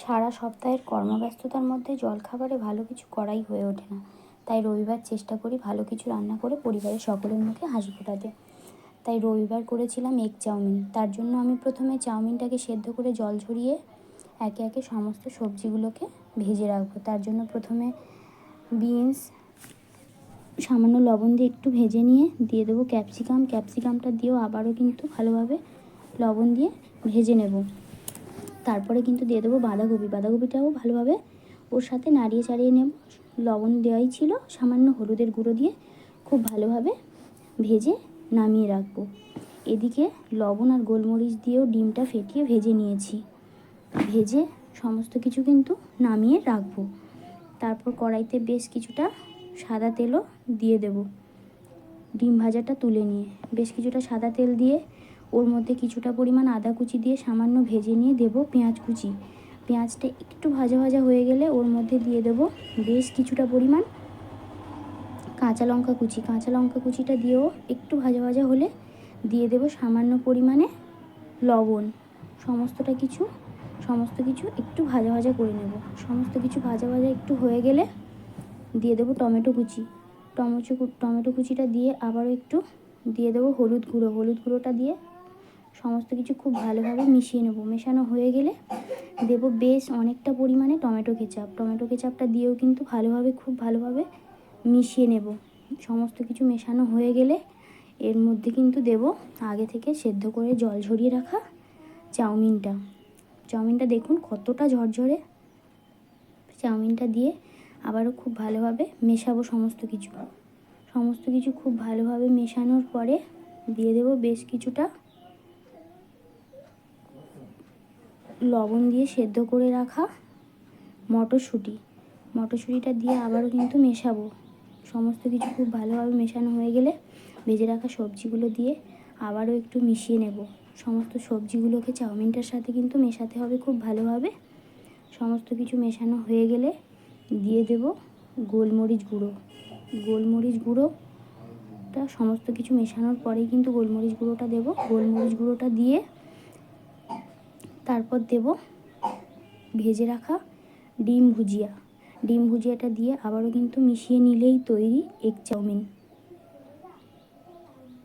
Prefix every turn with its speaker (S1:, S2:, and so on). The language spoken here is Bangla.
S1: সারা সপ্তাহের কর্মব্যস্ততার মধ্যে জলখাবারে ভালো কিছু করাই হয়ে ওঠে না। তাই রবিবার চেষ্টা করি ভালো কিছু রান্না করে পরিবারের সকলের মুখে হাসি ফোটাতে। তাই রবিবার করেছিলাম এগ চাউমিন। তার জন্য আমি প্রথমে চাউমিনটাকে সেদ্ধ করে জল ঝরিয়ে একে একে সমস্ত সবজিগুলোকে ভেজে রাখব। তার জন্য প্রথমে বিনস, সামান্য লবণ দিয়ে একটু ভেজে নিয়ে দিয়ে দেবো ক্যাপসিকাম। ক্যাপসিকামটা দিয়েও আবারও কিন্তু ভালোভাবে লবণ দিয়ে ভেজে নেব। তারপরে কিন্তু দিয়ে দেবো বাঁধাকপি। বাঁধাকপিটাও ভালোভাবে ওর সাথে নাড়িয়ে চাড়িয়ে নেব। লবণ দেওয়াই ছিল, সামান্য হলুদের গুঁড়ো দিয়ে খুব ভালোভাবে ভেজে নামিয়ে রাখব। এদিকে লবণ আর গোলমরিচ দিয়েও ডিমটা ফেটিয়ে ভেজে নিয়েছি। ভেজে সমস্ত কিছু কিন্তু নামিয়ে রাখব। তারপর কড়াইতে বেশ কিছুটা সাদা তেলও দিয়ে দেব। ডিম ভাজাটা তুলে নিয়ে। বেশ কিছুটা সাদা তেল দিয়ে ওর মধ্যে কিছুটা পরিমাণ আদা কুচি দিয়ে সামান্য ভেজে নিয়ে দেব পেঁয়াজ কুচি। পেঁয়াজটা একটু ভাজা ভাজা হয়ে গেলে ওর মধ্যে দিয়ে দেব বেশ কিছুটা পরিমাণ কাঁচা লঙ্কা কুচি। কাঁচা লঙ্কা কুচিটা দিয়েও একটু ভাজা ভাজা হলে দিয়ে দেব সামান্য পরিমাণে লবণ। সমস্তটা কিছু, সমস্ত কিছু একটু ভাজা ভাজা করে নেব। সমস্ত কিছু ভাজা ভাজা একটু হয়ে গেলে দিয়ে দেবো টমেটো কুচি। টমেটো টমেটো কুচিটা দিয়ে আবারও একটু দিয়ে দেবো হলুদ গুঁড়ো। হলুদ গুঁড়োটা দিয়ে সমস্ত কিছু খুব ভালোভাবে মিশিয়ে নেব। মেশানো হয়ে গেলে দেব বেশ অনেকটা পরিমাণে টমেটো কেচাপ। টমেটো কেচাপটা দিয়েও কিন্তু ভালোভাবে, খুব ভালোভাবে মিশিয়ে নেব। সমস্ত কিছু মেশানো হয়ে গেলে এর মধ্যে কিন্তু দেব আগে থেকে সেদ্ধ করে জল ঝরিয়ে রাখা চাউমিনটা। চাউমিনটা দেখুন কতটা ঝরঝরে। চাউমিনটা দিয়ে আবারও খুব ভালোভাবে মেশাবো সমস্ত কিছু। সমস্ত কিছু খুব ভালোভাবে মেশানোর পরে দিয়ে দেব বেশ কিছুটা লবণ দিয়ে সেদ্ধ করে রাখা মটরশুঁটি। মটরশুঁটিটা দিয়ে আবারও কিন্তু মেশাবো। সমস্ত কিছু খুব ভালোভাবে মেশানো হয়ে গেলে ভেজে রাখা সবজিগুলো দিয়ে আবারও একটু মিশিয়ে নেব। সমস্ত সবজিগুলোকে চাউমিনটার সাথে কিন্তু মেশাতে হবে খুব ভালোভাবে। সমস্ত কিছু মেশানো হয়ে গেলে দিয়ে দেব গোলমরিচ গুঁড়ো। গোলমরিচ গুঁড়োটা সমস্ত কিছু মেশানোর পরেই কিন্তু গোলমরিচ গুঁড়োটা দেব। গোলমরিচ গুঁড়োটা দিয়ে তারপর দেব ভেজে রাখা ডিম ভুজিয়া। ডিম ভুজিয়াটা দিয়ে আবারও কিন্তু মিশিয়ে নিলেই তৈরি এগ চাউমিন।